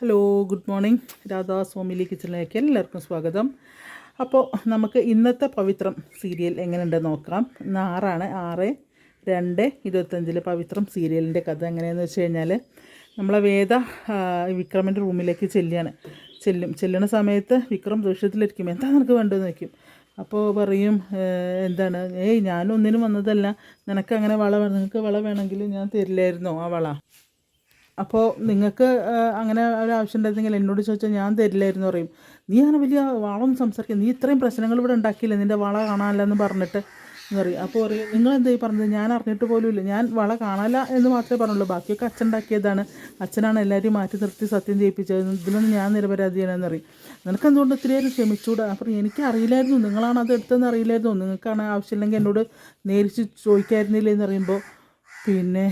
Hello good morning Radha സ്വാമിലി കിച്ചണിലേക്ക് എല്ലാവർക്കും സ്വാഗതം. അപ്പോൾ നമുക്ക് ഇന്നത്തെ പവിത്രം സീരിയൽ എങ്ങനെയുണ്ടെന്ന് നോക്കാം. ഇന്ന് ആറാണ്. ആറ് രണ്ട് ഇരുപത്തഞ്ചിൽ പവിത്രം സീരിയലിന്റെ കഥ എങ്ങനെയാണെന്ന് വെച്ച് കഴിഞ്ഞാൽ നമ്മളെ വേദ വിക്രമിന്റെ റൂമിലേക്ക് ചെല്ലുകയാണ്. ചെല്ലും ചെല്ലുന്ന സമയത്ത് വിക്രം ദൃശ്യത്തിലിരിക്കും എന്താ നിനക്ക് വേണ്ടതെന്ന് വയ്ക്കും അപ്പോൾ പറയും "ഏഹ്, എന്താണ്? ഏയ് ഞാനൊന്നിനും വന്നതല്ല. നിനക്ക് അങ്ങനെ വള നിങ്ങൾക്ക് വള വേണമെങ്കിൽ ഞാൻ തരില്ലായിരുന്നോ ആ വള? അപ്പോൾ നിങ്ങൾക്ക് അങ്ങനെ ഒരു ആവശ്യം ഉണ്ടായിരുന്നെങ്കിൽ എന്നോട് ചോദിച്ചാൽ ഞാൻ തരില്ലായിരുന്നു പറയും. നീ അങ്ങനെ വലിയ വളം സംസാരിക്കുക നീ ഇത്രയും പ്രശ്നങ്ങൾ ഇവിടെ ഉണ്ടാക്കിയില്ല? നിന്റെ വള കാണാനില്ല എന്ന് പറഞ്ഞിട്ട് എന്ന് പറയും. അപ്പോൾ പറയും നിങ്ങൾ എന്തായി പറഞ്ഞത്? ഞാൻ അറിഞ്ഞിട്ട് പോലുമില്ല ഞാൻ വള കാണാനില്ല എന്ന് മാത്രമേ പറഞ്ഞുള്ളൂ. ബാക്കിയൊക്കെ അച്ഛൻ ഉണ്ടാക്കിയതാണ് അച്ഛനാണ് എല്ലാവരെയും മാറ്റി നിർത്തി സത്യം ചെയ്യിപ്പിച്ചത് ഇതിലൊന്നും ഞാൻ നിരപരാധിയാണെന്ന് പറയും. നിനക്ക് എന്തുകൊണ്ട് ഇത്രയും ക്ഷമിച്ചൂടാ? അപ്പോൾ എനിക്ക് അറിയില്ലായിരുന്നു. നിങ്ങളാണ് അത് എടുത്തതെന്ന് അറിയില്ലായിരുന്നു. നിങ്ങൾക്കാണ് ആവശ്യമില്ലെങ്കിൽ എന്നോട് നേരിച്ച് ചോദിക്കായിരുന്നില്ലേ? എന്ന് പറയുമ്പോൾ പിന്നെ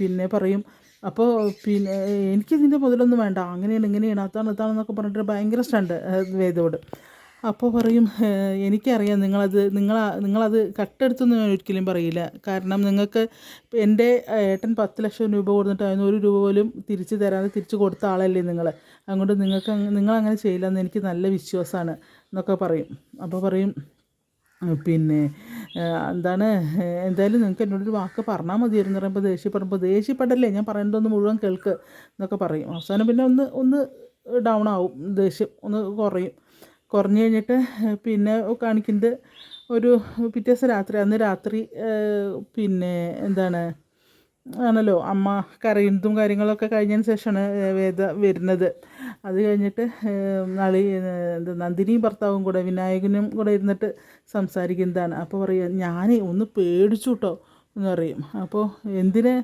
പിന്നെ പറയും അപ്പോൾ പിന്നെ എനിക്കിതിന്റെ മുതലൊന്നും വേണ്ട. അങ്ങനെയാണ് ഇങ്ങനെയാണ് അതാണ് ഇതാണെന്നൊക്കെ പറഞ്ഞിട്ട് ഭയങ്കര സ്റ്റണ്ട് വേദോട്. അപ്പോൾ പറയും എനിക്കറിയാം നിങ്ങളത് നിങ്ങൾ നിങ്ങളത് കട്ടെടുത്തൊന്നും ഞാൻ ഒരിക്കലും പറയില്ല. കാരണം നിങ്ങൾക്ക് എന്റെ ഏട്ടൻ പത്ത് ലക്ഷം രൂപ കൊടുത്തിട്ട് അതിന് ഒരു രൂപ പോലും തിരിച്ച് തരാതെ തിരിച്ച് കൊടുത്ത ആളല്ലേ നിങ്ങൾ അതുകൊണ്ട് നിങ്ങൾക്ക് നിങ്ങളങ്ങനെ ചെയ്യില്ല എന്ന് എനിക്ക് നല്ല വിശ്വാസമാണ് എന്നൊക്കെ പറയും. അപ്പോൾ പറയും പിന്നെ എന്താണ് എന്തായാലും നിങ്ങൾക്ക് എന്നോട് ഒരു വാക്ക് പറഞ്ഞാൽ മതിയായിരുന്നു. പറയുമ്പോൾ ദേഷ്യപ്പെടുമ്പോൾ ദേഷ്യപ്പെടല്ലേ? ഞാൻ പറയേണ്ടതൊന്ന് മുഴുവൻ കേൾക്ക് എന്നൊക്കെ പറയും. അവസാനം പിന്നെ ഒന്ന് ഒന്ന് ഡൗൺ ആവും. ദേഷ്യം ഒന്ന് കുറയും. കുറഞ്ഞു കഴിഞ്ഞിട്ട് പിന്നെ കാണിക്കുന്നത് ഒരു പിറ്റേ ദിവസം രാത്രി. അന്ന് രാത്രി പിന്നെ എന്താണ് ആണല്ലോ അമ്മ കരയുന്നതും കാര്യങ്ങളൊക്കെ കഴിഞ്ഞതിന് ശേഷമാണ് വേദ വരുന്നത്. അത് കഴിഞ്ഞിട്ട് നളി എന്താ നന്ദിനിയും ഭർത്താവും കൂടെ വിനായകനും കൂടെ ഇരുന്നിട്ട് സംസാരിക്കുന്നതാണ് അപ്പോൾ പറയുക ഞാൻ ഒന്ന് പേടിച്ചു കേട്ടോ എന്ന് പറയും. അപ്പോൾ എന്തിനെ?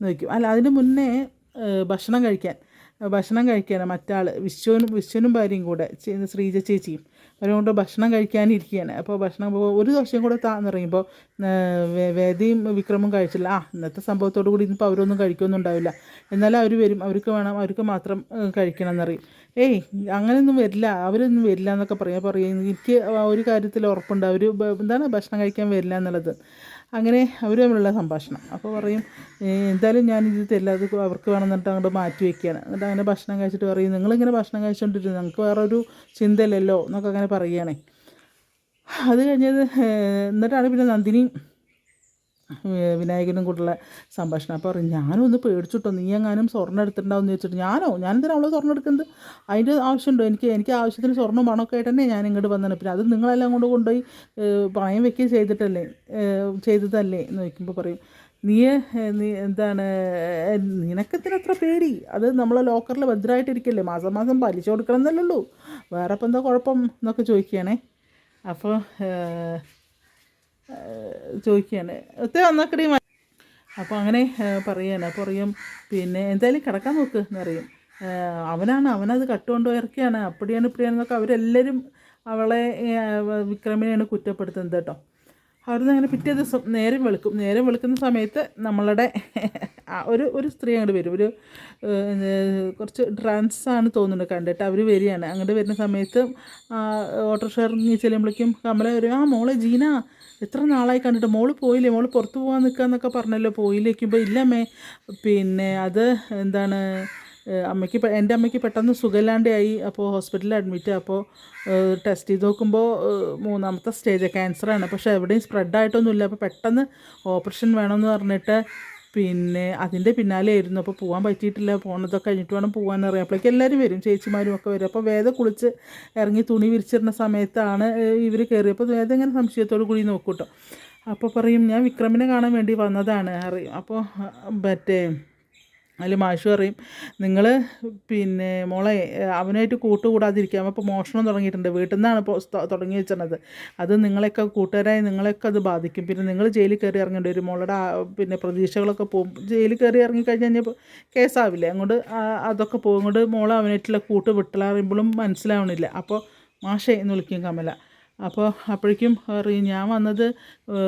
നോക്കും അല്ല അതിന് മുന്നേ ഭക്ഷണം കഴിക്കാൻ. ഭക്ഷണം കഴിക്കുകയാണ് മറ്റാൾ വിശ്വനും വിശ്വനും ഭാര്യയും കൂടെ ശ്രീജ ചേച്ചിയും അവരും കൊണ്ട് ഭക്ഷണം കഴിക്കാനിരിക്കുകയാണ്. അപ്പോൾ ഭക്ഷണം ഒരു ദോശയും കൂടെ താന്ന് പറയുമ്പോൾ വേദിയും വിക്രമും കഴിച്ചില്ല. ആ ഇന്നത്തെ സംഭവത്തോടു കൂടി ഇന്നിപ്പോൾ അവരൊന്നും കഴിക്കൊന്നും ഉണ്ടാവില്ല. എന്നാലും അവർ വരും. അവർക്ക് വേണം അവർക്ക് മാത്രം കഴിക്കണം എന്നറിയും ഏയ് അങ്ങനെയൊന്നും വരില്ല. അവരൊന്നും വരില്ല എന്നൊക്കെ പറയാം. പറയും എനിക്ക് ഒരു കാര്യത്തിൽ ഉറപ്പുണ്ട്. അവർ എന്താണ് ഭക്ഷണം കഴിക്കാൻ വരില്ല എന്നുള്ളത്? അങ്ങനെ അവർ തമ്മിലുള്ള സംഭാഷണം. അപ്പോൾ പറയും "ഏ, എന്തായാലും ഞാൻ ഇത് തരില്ല അവർക്ക് വേണം എന്നിട്ട് അങ്ങോട്ട് മാറ്റി വയ്ക്കുകയാണ് എന്നിട്ട് അങ്ങനെ ഭക്ഷണം കഴിച്ചിട്ട് പറയും നിങ്ങളിങ്ങനെ ഭക്ഷണം കഴിച്ചുകൊണ്ടിരുന്നു ഞങ്ങൾക്ക് വേറെ ഒരു ചിന്തയില്ലല്ലോ എന്നൊക്കെ അങ്ങനെ പറയുകയാണേ അത് കഴിഞ്ഞത് എന്നിട്ടാണ് പിന്നെ നന്ദിനി ഏ, വിനായകനും കൂടെയുള്ള സംഭാഷണം. അപ്പോൾ പറയും ഞാനും ഒന്ന് പേടിച്ചിട്ടോ? നീ എങ്ങാനും സ്വർണം എടുത്തിട്ടുണ്ടാവും എന്ന് വെച്ചിട്ട് ഞാനോ? ഞാൻ എന്തിനാണ് അവൾ സ്വർണം എടുക്കുന്നത്? അതിന്റെ ആവശ്യമുണ്ടോ? എനിക്ക് എനിക്ക് ആവശ്യത്തിന് സ്വർണം പണമൊക്കെ ആയിട്ട് തന്നെ ഞാൻ ഇങ്ങോട്ട് വന്നത് പിന്നെ അത് നിങ്ങളെല്ലാം കൊണ്ട് കൊണ്ടുപോയി പണയം വെക്കുകയും ചെയ്തിട്ടല്ലേ ചെയ്തതല്ലേ? എന്ന് ചോദിക്കുമ്പോൾ പറയും നീ നീ എന്താണ് നിനക്കത്തിന് അത്ര പേടി? അത് നമ്മൾ ലോക്കറിൽ ഭദ്രമായിട്ടിരിക്കല്ലേ? മാസം മാസം പലിശ കൊടുക്കണം ഉള്ളൂ. വേറെ ഇപ്പം എന്താ കുഴപ്പം? എന്നൊക്കെ ചോദിക്കുകയാണേ. അപ്പോൾ ചോദിക്കുകയാണ്. ഒത്തിരി വന്നക്കടി അപ്പോൾ അങ്ങനെ പറയുകയാണ് അപ്പോൾ പറയും പിന്നെ എന്തായാലും കിടക്കാൻ നോക്ക് എന്ന് പറയും. ഏ, അവനാണ് അവനത് കട്ടുകൊണ്ട് ഇറക്കിയാണ്. അപ്പടിയാണ് ഇപ്പടിയാണെന്നൊക്കെ അവരെല്ലാവരും അവളെ വിക്രമിനെയാണ് കുറ്റപ്പെടുത്തുന്നത് കേട്ടോ. അവിടുന്ന് അങ്ങനെ പിറ്റേ ദിവസം നേരം വെളുക്കും. നേരം വെളുക്കുന്ന സമയത്ത് നമ്മളുടെ ഒരു ഒരു സ്ത്രീ അങ്ങോട്ട് വരും. ഒരു കുറച്ച് ട്രാൻസ് ആണ് തോന്നുന്നുണ്ട് കണ്ടിട്ട്. അവർ വരികയാണ്. അങ്ങോട്ട് വരുന്ന സമയത്ത് ഓട്ടോറിക്ഷ ഇറങ്ങി ചെല്ലുമ്പോഴേക്കും കമല വരും ആ മോളെ ജീന എത്ര നാളായി കണ്ടിട്ട്? മോൾ പോയില്ലേ? മോൾ പുറത്ത് പോകാൻ നിൽക്കാന്നൊക്കെ പറഞ്ഞല്ലോ. പോയില്ലേക്കുമ്പോൾ ഇല്ലമ്മേ പിന്നെ അത് എന്താണ് അമ്മയ്ക്ക് എന്റെ അമ്മയ്ക്ക് പെട്ടെന്ന് സുഖമില്ലാണ്ടായി. അപ്പോൾ ഹോസ്പിറ്റലിൽ അഡ്മിറ്റ് അപ്പോൾ ടെസ്റ്റ് ചെയ്ത് നോക്കുമ്പോൾ മൂന്നാമത്തെ സ്റ്റേജ് ക്യാൻസറാണ് പക്ഷേ എവിടെയും സ്പ്രെഡായിട്ടൊന്നുമില്ല അപ്പോൾ പെട്ടെന്ന് ഓപ്പറേഷൻ വേണമെന്ന് പറഞ്ഞിട്ട് പിന്നെ അതിന്റെ പിന്നാലെ ആയിരുന്നു അപ്പോൾ പോകാൻ പറ്റിയിട്ടില്ല. പോണതൊക്കെ കഴിഞ്ഞിട്ട് വേണം പോകാൻ അറിയാം അപ്പോഴേക്ക് എല്ലാവരും വരും. ചേച്ചിമാരും ഒക്കെ വരും. അപ്പോൾ വേദ കുളിച്ച് ഇറങ്ങി തുണി വിരിച്ചിരുന്ന സമയത്താണ് ഇവർ കയറിയപ്പോൾ വേദ ഇങ്ങനെ സംശയത്തോടു കൂടി നോക്കൂട്ടോ. അപ്പോൾ പറയും ഞാൻ വിക്രമിനെ കാണാൻ വേണ്ടി വന്നതാണ്. അറിയും അപ്പോൾ മറ്റേ അതിൽ മാഷു പറയും നിങ്ങൾ പിന്നെ മോളെ അവനായിട്ട് കൂട്ടുകൂടാതിരിക്കാം അപ്പോൾ മോഷണം തുടങ്ങിയിട്ടുണ്ട്. വീട്ടിൽ നിന്നാണ് ഇപ്പോൾ തുടങ്ങി വെച്ചിരുന്നത്. അത് നിങ്ങളെയൊക്കെ കൂട്ടുകാരായി നിങ്ങളെയൊക്കെ അത് ബാധിക്കും. പിന്നെ നിങ്ങൾ ജയിലിൽ കയറി ഇറങ്ങേണ്ടി വരും. മോളുടെ പിന്നെ പ്രതീക്ഷകളൊക്കെ പോകും. ജയിലിൽ കയറി ഇറങ്ങി കഴിഞ്ഞ് കഴിഞ്ഞപ്പോൾ കേസാവില്ലേ? അങ്ങോട്ട് അതൊക്കെ പോകും. അങ്ങോട്ട് മോളെ അവനായിട്ടുള്ള കൂട്ട് വിട്ടലറിയുമ്പോഴും മനസ്സിലാവണില്ല. അപ്പോൾ മാഷേ എന്ന് വിളിക്കും കമല. അപ്പോൾ അപ്പോഴേക്കും ഞാൻ വന്നത്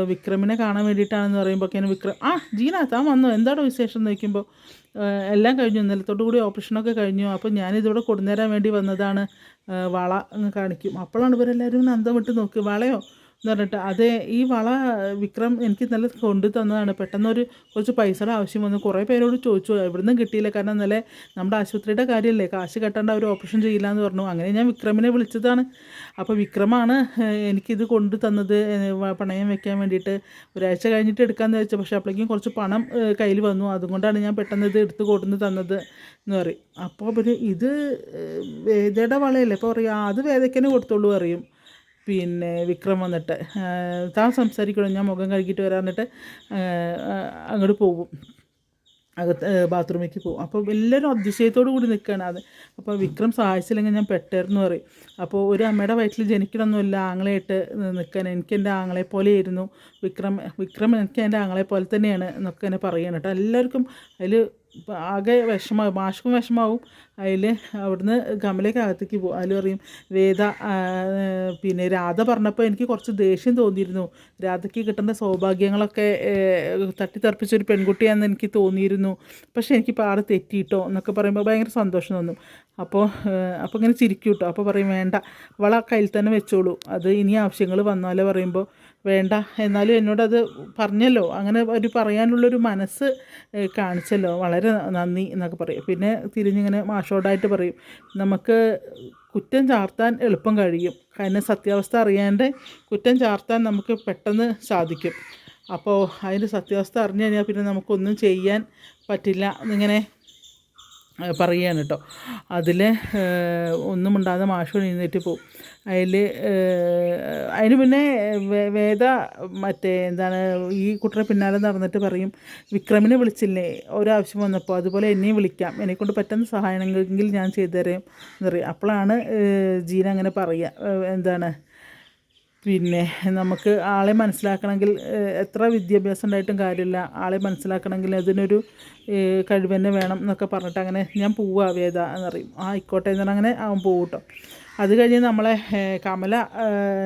വിക്രമിനെ കാണാൻ വേണ്ടിയിട്ടാണെന്ന് പറയുമ്പോഴേക്കും വിക്രം ആ ജീന താൻ വന്നു? എന്താണോ വിശേഷം എന്ന് ചോദിക്കുമ്പോൾ ഏഹ് എല്ലാം കഴിഞ്ഞു. ഇന്നലത്തോടു കൂടി ഓപ്പറേഷനൊക്കെ കഴിഞ്ഞു. അപ്പോൾ ഞാനിതിവിടെ കൊണ്ടുവരാൻ വേണ്ടി വന്നതാണ് വള കാണിക്കും. അപ്പോഴാണ് ഇവരെല്ലാവരും അന്തം വിട്ട് നോക്കി. വളയോ? എന്ന് പറഞ്ഞിട്ട് അത് ഈ വള വിക്രം എനിക്ക് നല്ല കൊണ്ടു തന്നതാണ്. പെട്ടെന്നൊരു കുറച്ച് പൈസയുടെ ആവശ്യം വന്നു. കുറേ പേരോട് ചോദിച്ചു എവിടുന്നും കിട്ടിയില്ല. കാരണം ഇന്നലെ നമ്മുടെ ആശുപത്രിയുടെ കാര്യമല്ലേ? കാശ് കെട്ടേണ്ട അവർ ഓപ്പറേഷൻ ചെയ്യില്ല എന്ന് പറഞ്ഞു. അങ്ങനെ ഞാൻ വിക്രമിനെ വിളിച്ചതാണ്. അപ്പോൾ വിക്രമാണ് എനിക്കിത് കൊണ്ടു തന്നത് പണയം വെക്കാൻ വേണ്ടിയിട്ട്. ഒരാഴ്ച കഴിഞ്ഞിട്ട് എടുക്കാമെന്ന് വെച്ചാൽ പക്ഷേ അപ്പോഴേക്കും കുറച്ച് പണം കയ്യിൽ വന്നു. അതുകൊണ്ടാണ് ഞാൻ പെട്ടെന്ന് ഇത് എടുത്ത് കൊടുന്ന് തന്നത് എന്ന് പറയും. അപ്പോൾ ഇത് വേദയുടെ വളയല്ലേ? അപ്പോൾ പറയും അത് വേദയ്ക്കന്നെ കൊടുത്തോളൂ പറയും. പിന്നെ വിക്രം വന്നിട്ട് താൻ സംസാരിക്കണം? ഞാൻ മുഖം കഴുകിയിട്ട് വരാന്നിട്ട് അങ്ങോട്ട് പോകും. അകത്ത് ബാത്റൂമിലേക്ക് പോകും. അപ്പോൾ എല്ലാവരും അതിശയത്തോടു കൂടി നിൽക്കുകയാണ്. അത് അപ്പോൾ വിക്രം സഹായിച്ചില്ലെങ്കിൽ ഞാൻ പെട്ടായിരുന്നു പറയും. അപ്പോൾ ഒരു അമ്മയുടെ വയറ്റിൽ ജനിക്കണമെന്നില്ല ആങ്ങളെയിട്ട് നിൽക്കാൻ. എനിക്ക് എന്റെ ആങ്ങളെ പോലെയായിരുന്നു വിക്രം വിക്രം എനിക്ക് എന്റെ ആങ്ങളെ പോലെ തന്നെയാണ് എന്നൊക്കെ എന്നെ പറയണം കേട്ടോ. എല്ലാവർക്കും അതിൽ ആകെ വിഷമാവും മാഷ്ക്കും വിഷമാവും. അതിൽ അവിടുന്ന് കമലേക്ക് അകത്തേക്ക് പോകും അതിൽ പറയും വേദ പിന്നെ രാധ പറഞ്ഞപ്പോൾ എനിക്ക് കുറച്ച് ദേഷ്യം തോന്നിയിരുന്നു. രാധയ്ക്ക് കിട്ടുന്ന സൗഭാഗ്യങ്ങളൊക്കെ ഏഹ്, തട്ടിത്തെറിപ്പിച്ച ഒരു പെൺകുട്ടിയാണെന്ന് എനിക്ക് തോന്നിയിരുന്നു. പക്ഷേ എനിക്ക് പാട് തെറ്റിയിട്ടോ? എന്നൊക്കെ പറയുമ്പോൾ ഭയങ്കര സന്തോഷം തോന്നും. അപ്പോൾ അപ്പോൾ ഇങ്ങനെ ചിരിക്കൂട്ടോ കേട്ടോ അപ്പോൾ പറയും വേണ്ട അവളാ കയ്യിൽ തന്നെ വെച്ചോളൂ. അത് ഇനി ആവശ്യങ്ങൾ വന്നാലേ പറയുമ്പോൾ വേണ്ട. എന്നാലും എന്നോടത് പറഞ്ഞല്ലോ. അങ്ങനെ ഒരു പറയാനുള്ളൊരു മനസ്സ് കാണിച്ചല്ലോ. വളരെ നന്ദി എന്നൊക്കെ പറയും. പിന്നെ തിരിഞ്ഞിങ്ങനെ മാഷോടായിട്ട് പറയും. നമുക്ക് കുറ്റം ചാർത്താൻ എളുപ്പം കഴിയും. കാരണം സത്യാവസ്ഥ അറിയാണ്ട് കുറ്റം ചാർത്താൻ നമുക്ക് പെട്ടെന്ന് സാധിക്കും. അപ്പോൾ അതിന്റെ സത്യാവസ്ഥ അറിഞ്ഞു കഴിഞ്ഞാൽ പിന്നെ നമുക്കൊന്നും ചെയ്യാൻ പറ്റില്ല. ഏഹ് പറയുകയാണ് കേട്ടോ അതിൽ ഒന്നും ഉണ്ടാകാതെ മാഷ് എഴുന്നേറ്റ് പോവും. അതിൽ അതിന് പിന്നെ വേദ മറ്റേ എന്താണ് ഈ കുട്ടിയുടെ പിന്നാലെ നടന്നിട്ട് പറയും വിക്രമിനെ വിളിച്ചില്ലേ? ഒരാവശ്യം വന്നപ്പോൾ അതുപോലെ എന്നെയും വിളിക്കാം. എന്നെക്കൊണ്ട് പറ്റുന്ന സഹായമെങ്കിൽ ഞാൻ ചെയ്തു തരാം എന്ന് പറയും. അപ്പോഴാണ് ജീന അങ്ങനെ പറയുക എന്താണ് പിന്നെ നമുക്ക് ആളെ മനസ്സിലാക്കണമെങ്കിൽ എത്ര വിദ്യാഭ്യാസം ഉണ്ടായിട്ടും കാര്യമില്ല. ആളെ മനസ്സിലാക്കണമെങ്കിൽ അതിനൊരു കഴിവ് തന്നെ വേണം എന്നൊക്കെ പറഞ്ഞിട്ട് അങ്ങനെ ഞാൻ പോവുക വേദ എന്നറിയും ആ ആയിക്കോട്ടെ എന്ന് അങ്ങനെ അവൻ പോകും കേട്ടോ അത് കഴിഞ്ഞ് നമ്മളെ കമല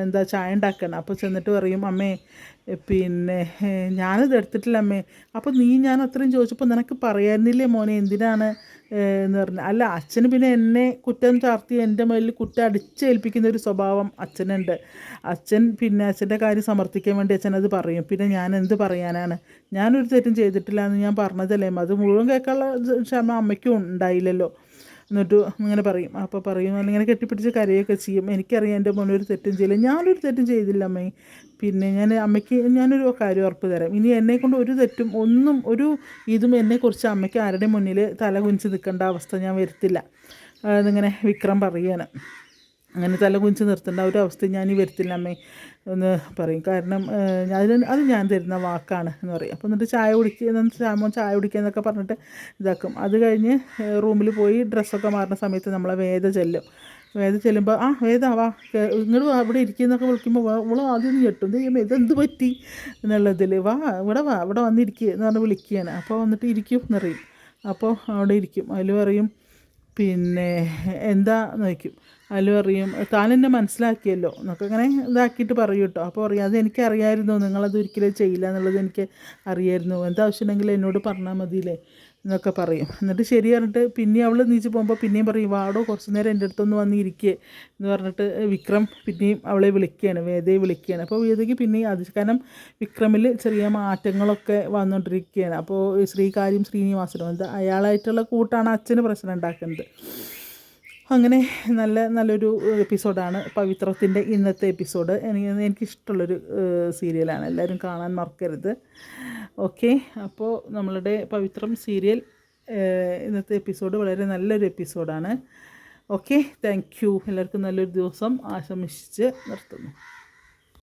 എന്താ ചായ ഉണ്ടാക്കണം. അപ്പോൾ ചെന്നിട്ട് പറയും അമ്മേ പിന്നെ ഞാനിത് എടുത്തിട്ടില്ല അമ്മേ. അപ്പോൾ നീ ഞാൻ അത്രയും ചോദിച്ചപ്പോൾ നിനക്ക് പറയാനില്ലേ മോനെ എന്തിനാണ്? എന്ന് പറഞ്ഞു. അല്ല അച്ഛന് പിന്നെ എന്നെ കുറ്റം ചാർത്തി എന്റെ മേലിൽ കുറ്റം അടിച്ചേൽപ്പിക്കുന്ന ഒരു സ്വഭാവം അച്ഛനുണ്ട്. അച്ഛൻ പിന്നെ അച്ഛന്റെ കാര്യം സമർത്ഥിക്കാൻ വേണ്ടി അച്ഛൻ അത് പറയും. പിന്നെ ഞാൻ എന്ത് പറയാനാണ്? ഞാനൊരു തെറ്റും ചെയ്തിട്ടില്ല എന്ന് ഞാൻ പറഞ്ഞതല്ലേ? അത് മുഴുവൻ കേൾക്കാനുള്ള ക്ഷമ അമ്മയ്ക്കും ഉണ്ടായില്ലല്ലോ. എന്നിട്ട് ഇങ്ങനെ പറയും അപ്പോൾ പറയും ഇങ്ങനെ കെട്ടിപ്പിടിച്ച് കരയൊക്കെ ചെയ്യും. എനിക്കറിയാം എന്റെ മോനൊരു തെറ്റും ചെയ്യില്ല. ഞാനൊരു തെറ്റും ചെയ്തില്ല അമ്മേ. പിന്നെ ഞാൻ അമ്മയ്ക്ക് ഞാനൊരു കാര്യം ഉറപ്പ് തരാം. ഇനി എന്നെക്കൊണ്ട് ഒരു തെറ്റും ഒന്നും ഒരു ഇതും എന്നെക്കുറിച്ച് അമ്മയ്ക്ക് ആരുടെ മുന്നിൽ തല കുനിച്ച് നിൽക്കേണ്ട അവസ്ഥ ഞാൻ വരുത്തില്ല. അതിങ്ങനെ വിക്രം പറയുകയാണ്. അങ്ങനെ തല കുനിച്ച് നിർത്തേണ്ട ഒരു അവസ്ഥ ഞാൻ വരുത്തില്ല അമ്മേ എന്ന് പറയും. കാരണം അതിന് അത് ഞാൻ തരുന്ന വാക്കാണ് എന്ന് പറയും. അപ്പോൾ എന്നിട്ട് ചായ കുടിക്കുക എന്നിട്ട് ചായ കുടിക്കുക എന്നൊക്കെ പറഞ്ഞിട്ട് ഇതാക്കും. അത് കഴിഞ്ഞ് റൂമിൽ പോയി ഡ്രസ്സൊക്കെ മാറുന്ന സമയത്ത് നമ്മളെ വേദ ചെല്ലും. വേദ ചെല്ലുമ്പോൾ ആ വേദ വാ നിങ്ങൾ അവിടെ ഇരിക്കുന്നൊക്കെ വിളിക്കുമ്പോൾ അവൾ ആദ്യം ഞെട്ടും. ദൈവമേ ഇതെന്ത് പറ്റി? എന്നുള്ളതിൽ വാ ഇവിടെ വാ ഇവിടെ വന്നിരിക്കുക എന്ന് പറഞ്ഞ് വിളിക്കുകയാണ്. അപ്പോൾ വന്നിട്ട് ഇരിക്കും എന്നറിയും അപ്പോൾ അവിടെ ഇരിക്കും. അതിൽ പറയും പിന്നെ എന്താ നോക്കും അല്ലോ അറിയും. താൻ എന്നെ മനസ്സിലാക്കിയല്ലോ. എന്നൊക്കെ ഇങ്ങനെ ഇതാക്കിയിട്ട് പറയും കേട്ടോ. അപ്പോൾ പറയും അത് എനിക്കറിയായിരുന്നു. നിങ്ങളത് ഒരിക്കലും ചെയ്യില്ല എന്നുള്ളത് എനിക്ക് അറിയായിരുന്നു. എന്താവശ്യമുണ്ടെങ്കിൽ എന്നോട് പറഞ്ഞാൽ മതിയില്ലേ? എന്നൊക്കെ പറയും. എന്നിട്ട് ശരി പറഞ്ഞിട്ട് പിന്നെ അവൾ നീച്ച് പോകുമ്പോൾ പിന്നെയും പറയും വാടോ കുറച്ച് നേരം എന്റെ അടുത്തൊന്ന് വന്ന് എന്ന് പറഞ്ഞിട്ട് വിക്രം പിന്നെയും അവളെ വിളിക്കുകയാണ് വേദയെ വിളിക്കുകയാണ് അപ്പോൾ വേദയ്ക്ക് പിന്നെയും അത് കാരണം വിക്രമിൽ ചെറിയ മാറ്റങ്ങളൊക്കെ വന്നുകൊണ്ടിരിക്കുകയാണ് അപ്പോൾ ശ്രീകാര്യം ശ്രീനിവാസനും അയാളായിട്ടുള്ള കൂട്ടാണ് അച്ഛന് പ്രശ്നം ഉണ്ടാക്കുന്നത്. അങ്ങനെ നല്ല നല്ലൊരു എപ്പിസോഡാണ് പവിത്രത്തിന്റെ ഇന്നത്തെ എപ്പിസോഡ് എനിക്ക് എനിക്കിഷ്ടമുള്ളൊരു സീരിയലാണ് എല്ലാവരും കാണാൻ മറക്കരുത്. ഓക്കെ അപ്പോൾ നമ്മളുടെ പവിത്രം സീരിയൽ ഇന്നത്തെ എപ്പിസോഡ് വളരെ നല്ലൊരു എപ്പിസോഡാണ് ഓക്കെ താങ്ക് യു എല്ലാവർക്കും നല്ലൊരു ദിവസം ആശംസിച്ച് നിർത്തുന്നു.